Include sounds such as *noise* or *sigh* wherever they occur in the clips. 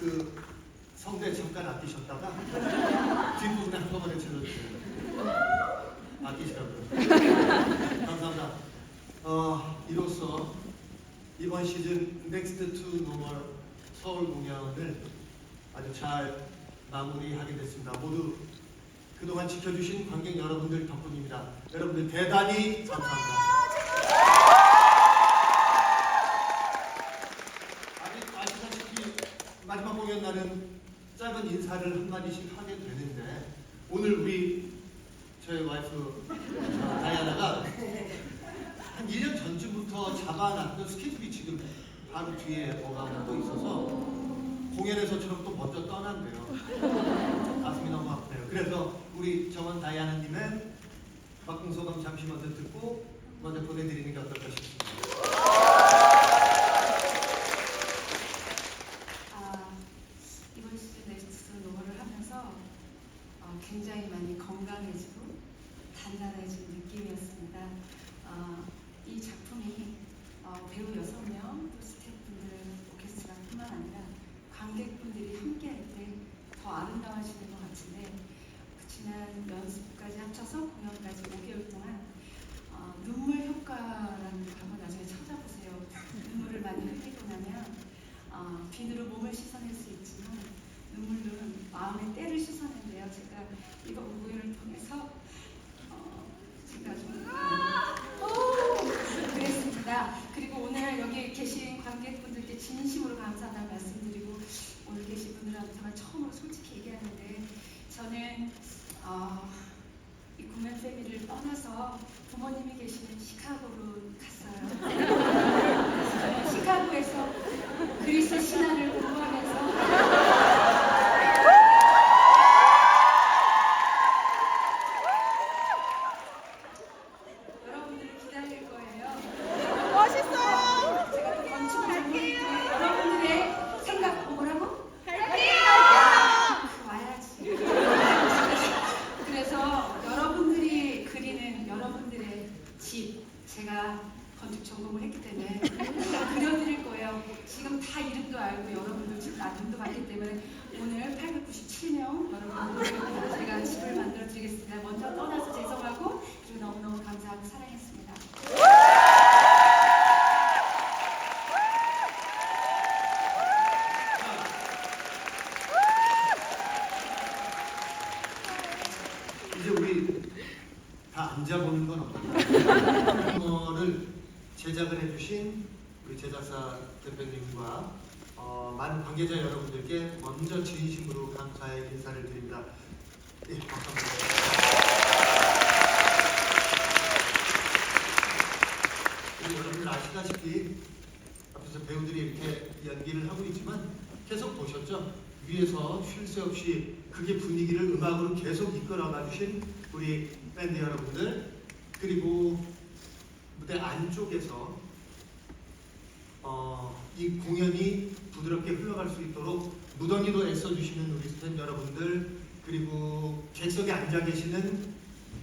그 성대 잠깐 아끼셨다가 뒷부분에 한꺼번에 채워주세요. 아끼시라고요. 감사합니다. 어, 이로써 이번 시즌 넥스트 투 노멀 서울 공연을 아주 잘 마무리하게 됐습니다. 모두 그동안 지켜주신 관객 여러분들 덕분입니다. 여러분들 대단히 감사합니다. 인사를 한마디씩 하게 되는데 오늘 우리 저희 와이프 어, 다이아나가 한 1년 전쯤부터 잡아놨던 스케줄이 지금 바로 뒤에 뭐가 또 있어서 공연에서처럼 또 먼저 떠난대요. 가슴이 너무 아프네요. 그래서 우리 정원 다이아나님의 박봉 소감 잠시 먼저 듣고 먼저 보내드리는 게 어떨까 싶습니다. 아, 이번 시즌 넥스트 노멀을 하면서 어, 굉장히 많이 건강해지고 단단해진 느낌이었습니다. 어, 이 작품이 어, 배우 6명, 또 스태프분들, 오케스트라뿐만 아니라 관객분들이 함께할 때 더 아름다워지는 것 같은데 그 지난 연습까지 합쳐서 공연까지 5개월 동안 어, 눈물 효과라는 거 한번 나중에 찾아보세요. 눈물을 많이 흘리고 나면 어, 비누로 몸을 씻어낼 수 있지만 눈물로는 마음의 때를 씻어낸대요. 제가 이번 공연을 통해서 어, 제가 좀 오! 그랬습니다. 그리고 오늘 여기 계신 관객분들께 진심으로 감사하다는 말씀드리고 오늘 계신 분들한테 정말 처음으로 솔직히 얘기하는데 저는 어, 패밀리를 떠나서 부모님이 계시는 시카고로 갔어요. *laughs* 시카고에서 그리스 신화를 공부하면서 여러분들을 기다릴 거예요. 멋있어요. 제가 또 건축을 전공했는데 여러분들의 생각 뭐라고? 할게요. 와야지. 그래서 여러분들이 그리는 여러분들의 집 제가 건축 전공을 했기 때문에 다 그려드릴 거예요. 지금 다 이름도 알고 여러분들 집 나름도 봤기 때문에 오늘 897명 여러분들 제가 집을 만들어 드리겠습니다. 먼저 떠나서 죄송하고 그리고 너무너무 감사하고 사랑했습니다. 이제 우리 다 앉아보는 건 어떨까요? 영어를 제작을 해주신 우리 제작사 대표님과 어, 많은 관계자 여러분들께 먼저 진심으로 감사의 인사를 드립니다. 예, 여러분들 아시다시피 앞에서 배우들이 이렇게 연기를 하고 있지만 계속 보셨죠? 위에서 쉴 새 없이 그게 분위기를 음악으로 계속 이끌어가 주신 우리 밴드 여러분들 그리고 무대 안쪽에서 어, 이 공연이 부드럽게 흘러갈 수 있도록 무더기도 애써주시는 우리 스태프 여러분들 그리고 객석에 앉아 계시는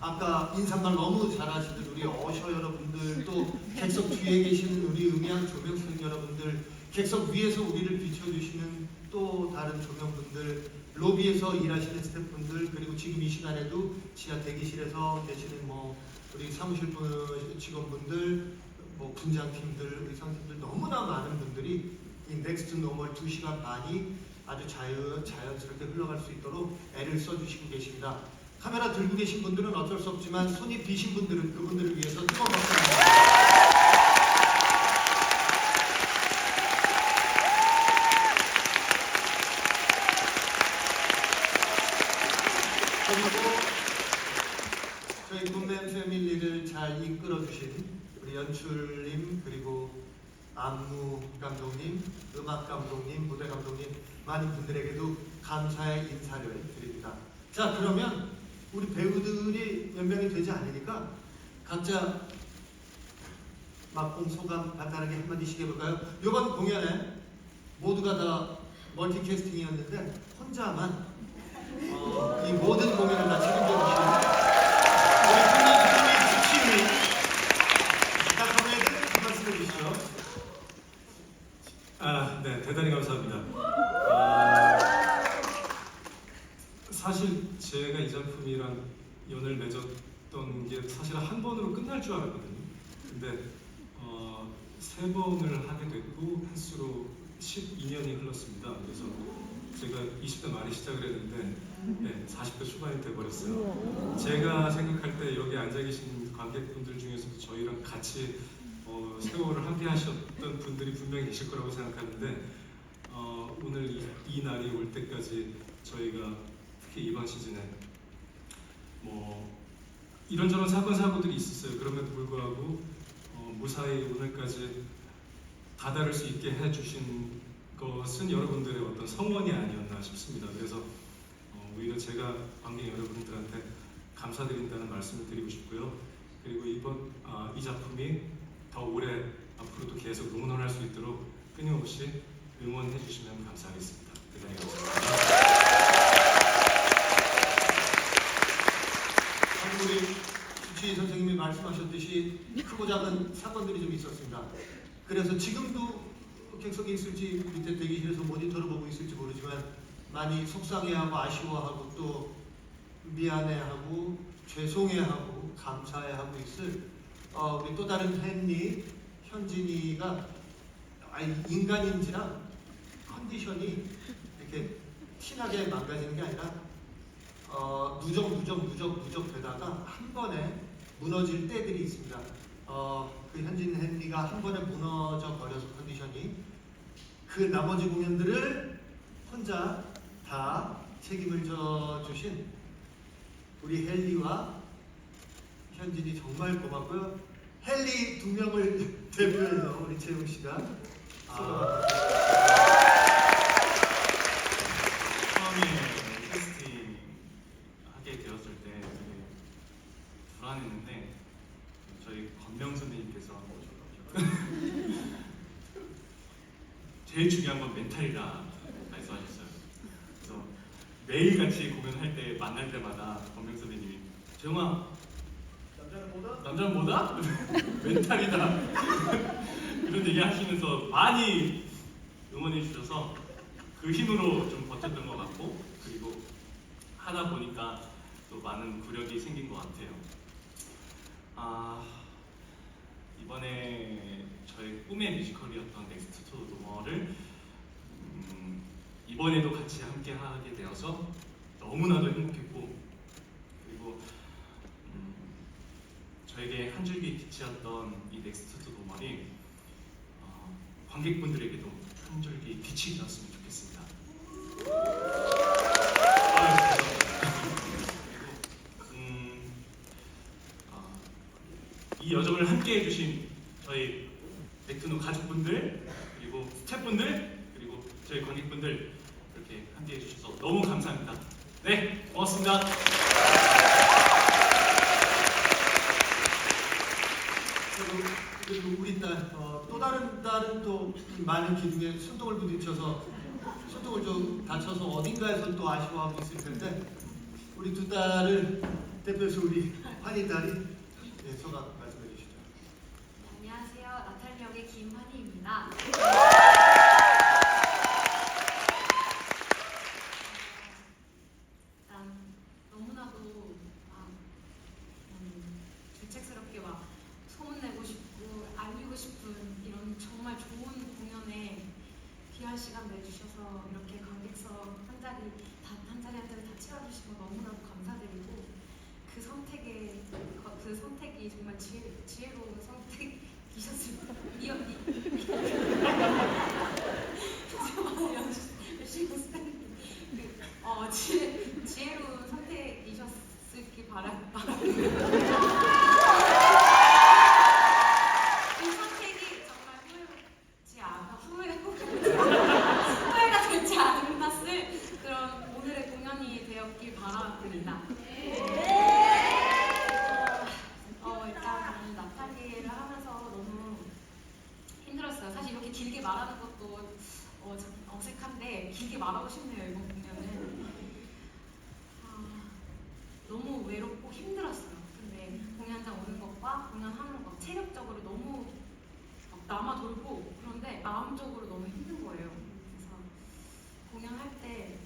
아까 인사말 너무 잘하시는 우리 어셔 여러분들 또 객석 뒤에 계시는 우리 음향 조명생 여러분들 객석 위에서 우리를 비춰주시는 또 다른 조명분들 로비에서 일하시는 스태프분들 그리고 지금 이 시간에도 지하 대기실에서 계시는 뭐 우리 사무실 분- 직원분들 뭐 분장팀들 의상팀들 너무나 많은 분들이 이 넥스트 노멀 2시간 반이 아주 자연, 자연스럽게 흘러갈 수 있도록 애를 써주시고 계십니다. 카메라 들고 계신 분들은 어쩔 수 없지만 손이 비신 분들은 그분들을 위해서 뜨거운 박수. 그리고 저희 군맨 패밀리를 잘 이끌어 주신 우리 연출님 그리고 안무 감독님, 음악 감독님, 무대 감독님 많은 분들에게도 감사의 인사를 드립니다. 자 그러면 우리 배우들이 몇 명이 되지 않으니까 각자 막공 소감 간단하게 한마디씩 해볼까요? 이번 공연에 모두가 다 멀티 캐스팅이었는데 혼자만 어, 이 모든 공연을 다 책임져 주신 우리 국민 국민 지킴이 자 그러면 한 말씀 해 주시죠. 아, 네, 대단히 감사합니다. 아, 사실 제가 이 작품이랑 연을 맺었던 게 사실 한 번으로 끝날 줄 알았거든요. 근데 어, 세 번을 하게 됐고 횟수로 12년이 흘렀습니다. 그래서 제가 20대 말에 시작을 했는데 네, 40대 초반이 돼버렸어요. 제가 생각할 때 여기 앉아 계신 관객분들 중에서도 저희랑 같이 어, 세월을 함께 하셨던 분들이 분명히 계실 거라고 생각하는데 어, 오늘 이, 이 날이 올 때까지 저희가 특히 이번 시즌에 뭐 이런저런 사건 사고들이 있었어요. 그럼에도 불구하고 어, 무사히 오늘까지 다다를 수 있게 해주신 것은 여러분들의 어떤 성원이 아니었나 싶습니다. 그래서 어, 오히려 제가 관객 여러분들한테 감사드린다는 말씀을 드리고 싶고요. 그리고 이번 아, 이 작품이 더 오래 앞으로도 계속 응원할 수 있도록 끊임없이 응원해 주시면 감사하겠습니다. 대단히 감사합니다. 우리 주치 선생님이 말씀하셨듯이 크고 작은 사건들이 좀 있었습니다. 그래서 지금도 객석에 있을지 밑에 대기실에서 모니터를 보고 있을지 모르지만 많이 속상해하고 아쉬워하고 또 미안해하고 죄송해하고 감사해하고 있을 어, 우리 또 다른 헨리 현진이가 아니, 인간인지라 컨디션이 이렇게 티나게 망가지는 게 아니라 어, 누적 누적 누적 누적 되다가 한 번에 무너질 때들이 있습니다. 어, 그 현진 헨리가 한 번에 무너져 버려서 컨디션이 그 나머지 공연들을 혼자 다 책임을 져 주신 우리 헨리와 현진이 정말 고맙고요. 헨리 두 명을 *laughs* 대표해서 우리 재웅 씨가 아, 처음에 캐스팅 하게 되었을 때 되게 불안했는데 저희 권명 선생님께서 제일 중요한 건 멘탈이다 말씀하셨어요. 그래서 매일 같이 공연할 때 만날 때마다 권명 선생님이 재영아 남자는 뭐다? *laughs* 멘탈이다. *laughs* 그런 얘기 하시면서 많이 응원해 주셔서 그 힘으로 좀 버텼던 것 같고 그리고 하다 보니까 또 많은 구력이 생긴 것 같아요. 아 이번에 저의 꿈의 뮤지컬이었던 넥스트 투 노머를 음, 이번에도 같이 함께 하게 되어서 너무나도 행복했고 음, 저에게 한 줄기 빛이었던 이 넥스트 투 노멀이 어, 관객분들에게도 한 줄기 빛이 되었으면 좋겠습니다. 아유, 감사합니다. 그리고, 음, 어, 이 여정을 함께 해주신 저희 넥트노 가족분들 그리고 스태프분들 그리고 저희 관객분들 이렇게 함께 해주셔서 너무 감사합니다. 네, 고맙습니다. 그리고, 그리고 우리 딸, 어, 또 다른 딸은 또 많은 기둥에 손톱을 부딪혀서 손톱을 좀 다쳐서 어딘가에서 또 아쉬워하고 있을 텐데 우리 두 딸을 대표해서 우리 환희 딸이 네, 소감 말씀해 주시죠. 안녕하세요. 나탈리 역의 김환희입니다. 일단 너무나도 아, 음, 주책스럽게 막 소문내고 싶고 알리고 싶은 이런 정말 좋은 공연에 귀한 시간 내주셔서 이렇게 관객석 한 자리 다, 한 자리 한 자리 다 채워주신 거 너무나도 감사드리고 그 선택에 그, 그 선택이 정말 지혜, 지혜로운 선택이셨습니다. 이 언니. 열심히 쓰는 그, 어, 지혜, 지혜로운 선택이셨길 바랍니다. 이 선택이 정말 후회지 않아 후회 후회가 되지 않은 것을 그런 오늘의 공연이 되었길 바랍니다. 어, 일단 나탈리를 하면서 너무 힘들었어요. 사실 이렇게 길게 말하는 것도 어, 참 어색한데 길게 말하고 싶네요 이번 공연은. 아, 너무 외롭고 힘들었어요. 근데 오는 것과 공연하는 것 체력적으로 너무 막 남아 돌고 그런데 마음적으로 너무 힘든 거예요. 그래서 공연할 때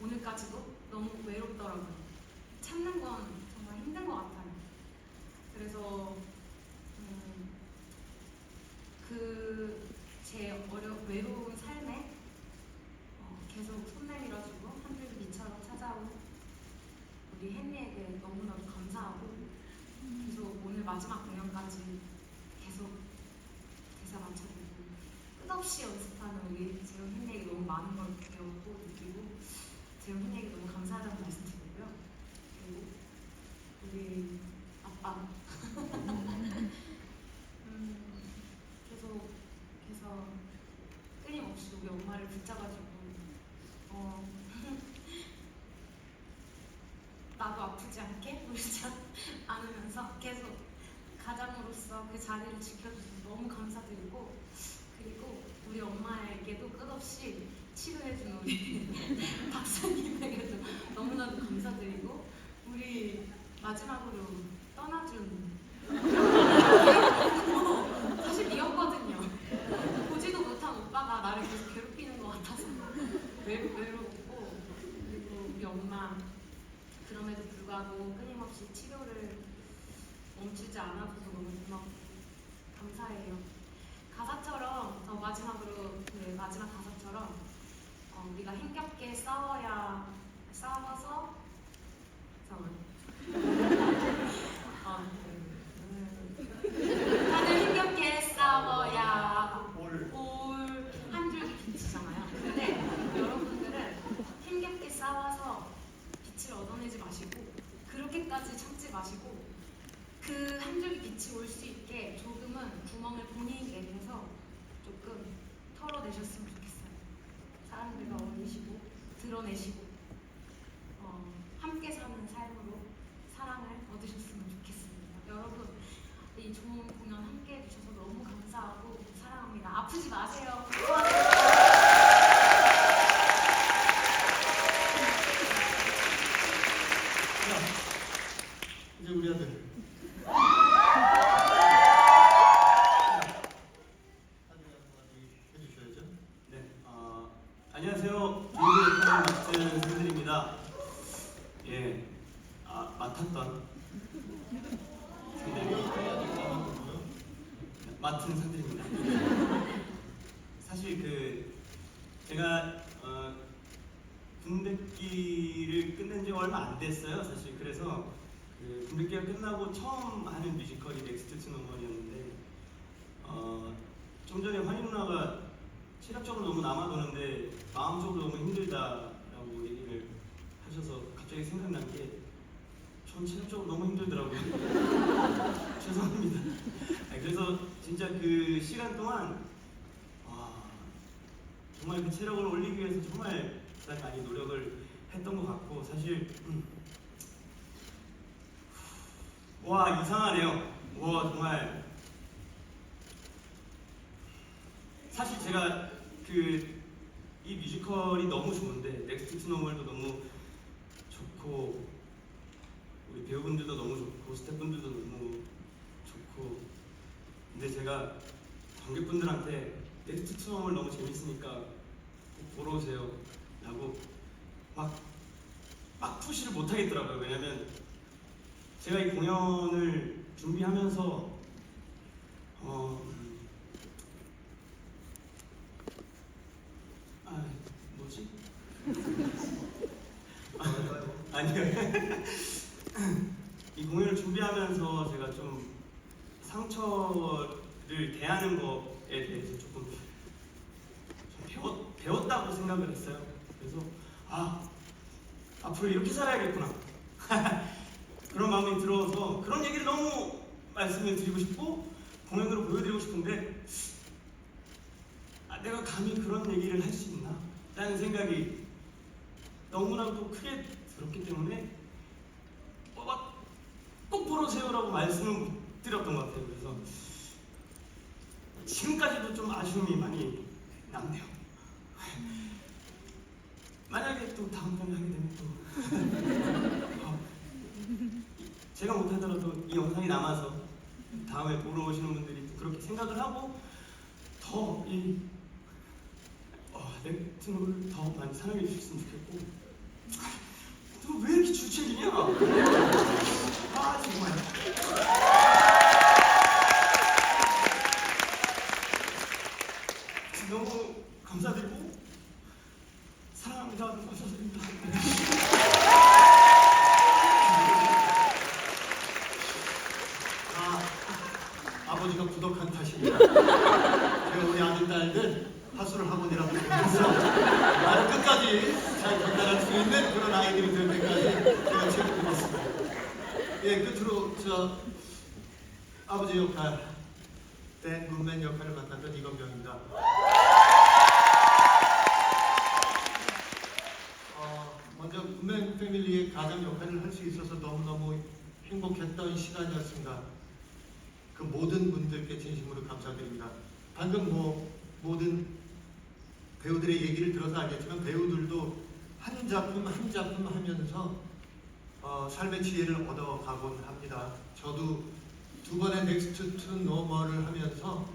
오늘까지도 너무 외롭더라고요. 참는 건 정말 힘든 것 같아요. 그래서 음, 마지막 공연까지 계속 대사 맞춰보고 끝없이 연습하는 우리 재훈 팬에게 너무 많은 걸 배웠고 느끼고 재훈 팬에게 너무 감사하다는 말씀 드리고요. 그리고 우리 아빠 *laughs* 음, 계속 계속 끊임없이 우리 엄마를 붙잡아주고 어, *laughs* 나도 아프지 않게 울지 않- 않으면서 계속 가장으로서 그 자리를 지켜줘서 너무 감사드리고 우리 엄마에게도 끝없이 치료해준 우리 *laughs* 박사님에게도 너무나도 감사드리고 우리 마지막으로 떠나준 사실 미웠거든요. 보지도 못한 오빠가 나를 계속 괴롭히는 것 같아서 외, 외롭고 그리고 우리 엄마 그럼에도 불구하고 끊임없이 치료를 멈추지 않아줘서 너무 고맙고 감사해요. 가사처럼 어, 마지막으로 그 마지막 가사처럼 어, 우리가 힘겹게 싸워야 싸워서 잠깐만 어, 음, 다들 힘겹게 싸워야 올 올 한 줄기 빛이잖아요. 근데 여러분들은 힘겹게 싸워서 빛을 얻어내지 마시고 그렇게까지 참지 마시고 그 한 줄기 빛이 올 수 있게 조금은 구멍을 본인이 내면서 조금 털어내셨으면 좋겠어요. 사람들과 어울리시고 드러내시고 어, 함께 사는 삶으로 사랑을 얻으셨으면 좋겠습니다. 여러분 이 좋은 공연 함께 해주셔서 너무 감사하고 사랑합니다. 아프지 마세요. 자, 이제 우리 아들. 아들 한마디 해주셔야죠. 네, 어, 안녕하세요. 미국의 편을 맡은 산들입니다. 예, 아, 맡았던 산들입니다. 맡은 산들입니다. 사실 그 제가 어, 군백기를 끝낸 지 얼마 안 됐어요. 사실 그래서 그 군백기가 끝나고 처음 하는 뮤지컬이 넥스트 투 넘버였는데 어, 좀 전에 환희 누나가 체력적으로 너무 남아도는데 마음적으로 너무 힘들다라고 얘기를 하셔서 갑자기 생각난 게 전 체력적으로 너무 힘들더라고요. *laughs* 죄송합니다. 아니, 그래서 진짜 그 시간 동안 와, 정말 그 체력을 올리기 위해서 정말 많이 노력을 했던 것 같고 사실 음, 와 이상하네요. 와 정말 사실 제가 그 이 뮤지컬이 너무 좋은데 넥스트 투 노멀도 너무 좋고 우리 배우분들도 너무 좋고 스태프분들도 너무 좋고 근데 제가 관객분들한테 넥스트 투 노멀 너무 재밌으니까 꼭 보러 오세요 라고 막, 막 푸시를 못 하겠더라고요. 왜냐면 제가 이 공연을 준비하면서 어, 음, 아, 뭐지? 아니요. *laughs* 이 공연을 준비하면서 제가 좀 상처를 대하는 것에 대해서 조금 좀 배웠, 배웠 다고 생각을 했어요. 그래서 아 앞으로 이렇게 살아야겠구나. *laughs* 그런 마음이 들어서 그런 얘기를 너무 말씀을 드리고 싶고 공연으로 보여드리고 싶은데 아, 내가 감히 그런 얘기를 할 수 있나? 라는 생각이 너무나도 크게 들었기 때문에 꼭 보러 오세요라고 말씀을 못 드렸던 것 같아요. 그래서 지금까지도 좀 아쉬움이 많이 남네요. 만약에 또 다음번에 하게 되면 또 *laughs* 어, 제가 못하더라도 이 영상이 남아서 다음에 보러 오시는 분들이 또 그렇게 생각을 하고 더이 어, 넥트노를 더 많이 사랑해 주셨으면 좋겠고 주책이냐? 아 정말 너무 감사드리고 사랑합니다 감사드립니다 아, 아버지가 부덕한 탓입니다. 제가 우리 아들 딸들 하수를 학원이라고 부르면서 나를 끝까지 잘 전달할 수 있는 그런 아이들이 될 때까지 제가 책임지겠습니다. 예, 끝으로 저 아버지 역할, 댄 굿맨 역할을 맡았던 이건병입니다. 어, 먼저 굿맨 패밀리의 가장 역할을 할 수 있어서 너무너무 행복했던 시간이었습니다. 그 모든 분들께 진심으로 감사드립니다. 방금 뭐 모든 배우들의 얘기를 들어서 알겠지만 배우들도 한 작품 한 작품 하면서 어, 삶의 지혜를 얻어가곤 합니다. 저도 두 번의 넥스트 투 노멀을 하면서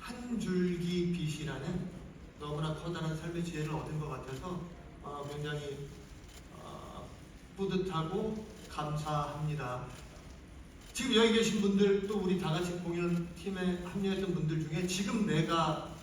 한 줄기 빛이라는 너무나 커다란 삶의 지혜를 얻은 것 같아서 어, 굉장히 어, 뿌듯하고 감사합니다. 지금 여기 계신 분들 또 우리 다 같이 공연 팀에 합류했던 분들 중에 지금 내가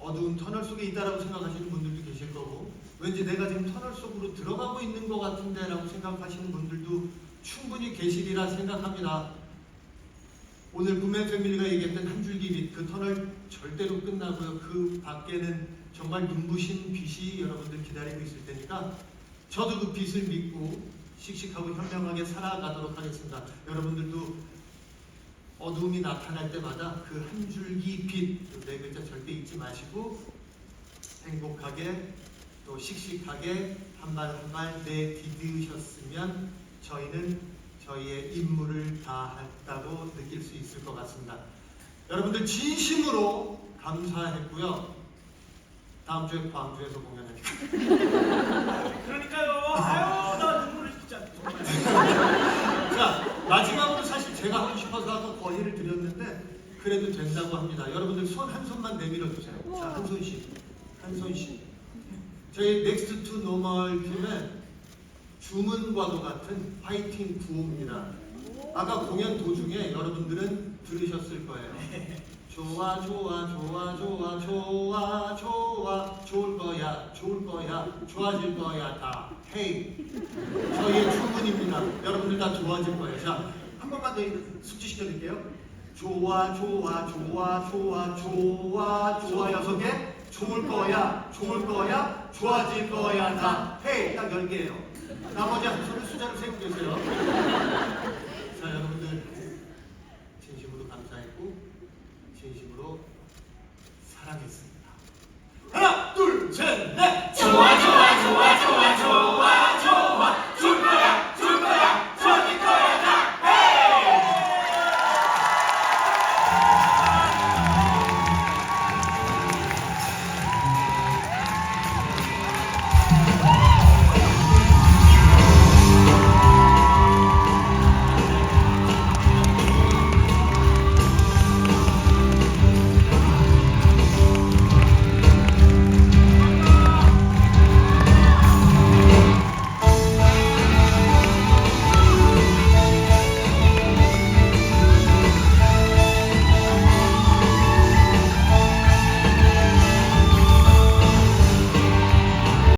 어두운 터널 속에 있다라고 생각하시는 분들도 계실 거고 왠지 내가 지금 터널 속으로 들어가고 있는 것 같은데라고 생각하시는 분들도 충분히 계시리라 생각합니다. 오늘 구맨 패밀리가 얘기했던 한 줄기 빛, 그 터널 절대로 끝나고요. 그 밖에는 정말 눈부신 빛이 여러분들 기다리고 있을 테니까 저도 그 빛을 믿고 씩씩하고 현명하게 살아가도록 하겠습니다. 여러분들도 어두움이 나타날 때마다 그 한 줄기 빛, 그네 글자 절대 잊지 마시고 행복하게 또 씩씩하게 한 발 한 발 내디디으셨으면 저희는 저희의 임무를 다했다고 느낄 수 있을 것 같습니다. 여러분들 진심으로 감사했고요. 다음 주에 광주에서 공연하니까. *laughs* 그러니까요. 아유 나 눈물을 진짜. *laughs* 자 마지막으로 사실 제가 하고 싶어서 아까 건의를 드렸는데 그래도 된다고 합니다. 여러분들 손 한 손만 내밀어 주세요. 자 한 손씩, 한 손씩. 저희 넥스트 투 노멀 팀은 주문과도 같은 화이팅 구호입니다. 아까 공연 도중에 여러분들은 들으셨을 거예요. 좋아 좋아 좋아 좋아 좋아 좋아 좋을 거야 좋을 거야 좋아질 거야 다 헤이 저희의 주문입니다. 여러분들 다 좋아질 거예요. 자, 한 번만 더 숙지시켜 드릴게요. 좋아, 좋아, 좋아, 좋아, 좋아, 좋아 여섯 개. 좋을 거야, 좋을 거야, 좋아질 거야 다. 헤이, 딱열 개예요. 나머지 한 손을 숫자를 세고 계세요.